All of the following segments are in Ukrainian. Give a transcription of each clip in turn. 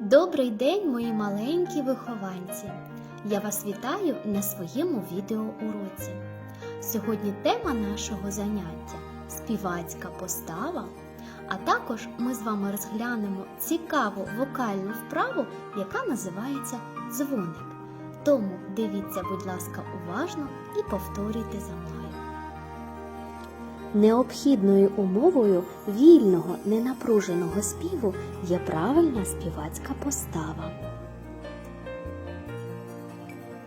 Добрий день, мої маленькі вихованці! Я вас вітаю на своєму відеоуроці. Сьогодні тема нашого заняття співацька постава. А також ми з вами розглянемо цікаву вокальну вправу, яка називається дзвоник. Тому дивіться, будь ласка, уважно і повторюйте за мною. Необхідною умовою вільного, ненапруженого співу є правильна співацька постава.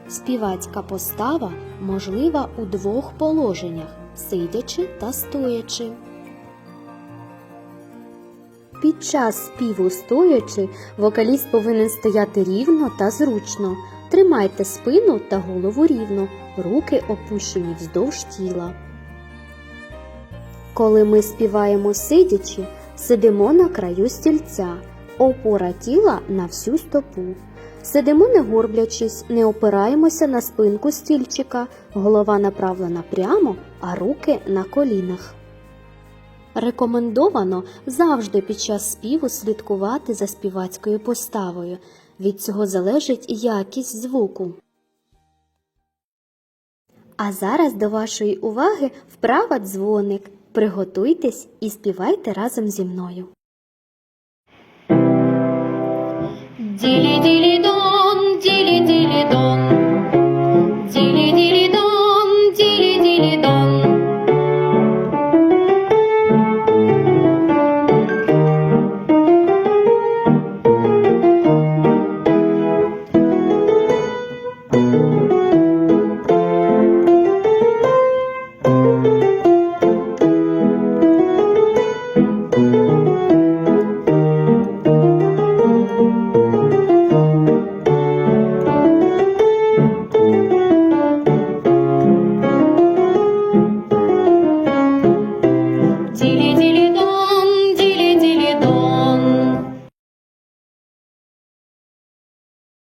Співацька постава можлива у двох положеннях сидячи та стоячи. Під час співу стоячи вокаліст повинен стояти рівно та зручно. Тримайте спину та голову рівно, руки опущені вздовж тіла. Коли ми співаємо сидячи, сидимо на краю стільця, опора тіла на всю стопу. Сидимо не горблячись, не опираємося на спинку стільчика, голова направлена прямо, а руки на колінах. Рекомендовано завжди під час співу слідкувати за співацькою поставою. Від цього залежить якість звуку. А зараз до вашої уваги вправа дзвоник. Приготуйтесь і співайте разом зі мною. Ділі-ділі-дон, ділі-ділі-дон,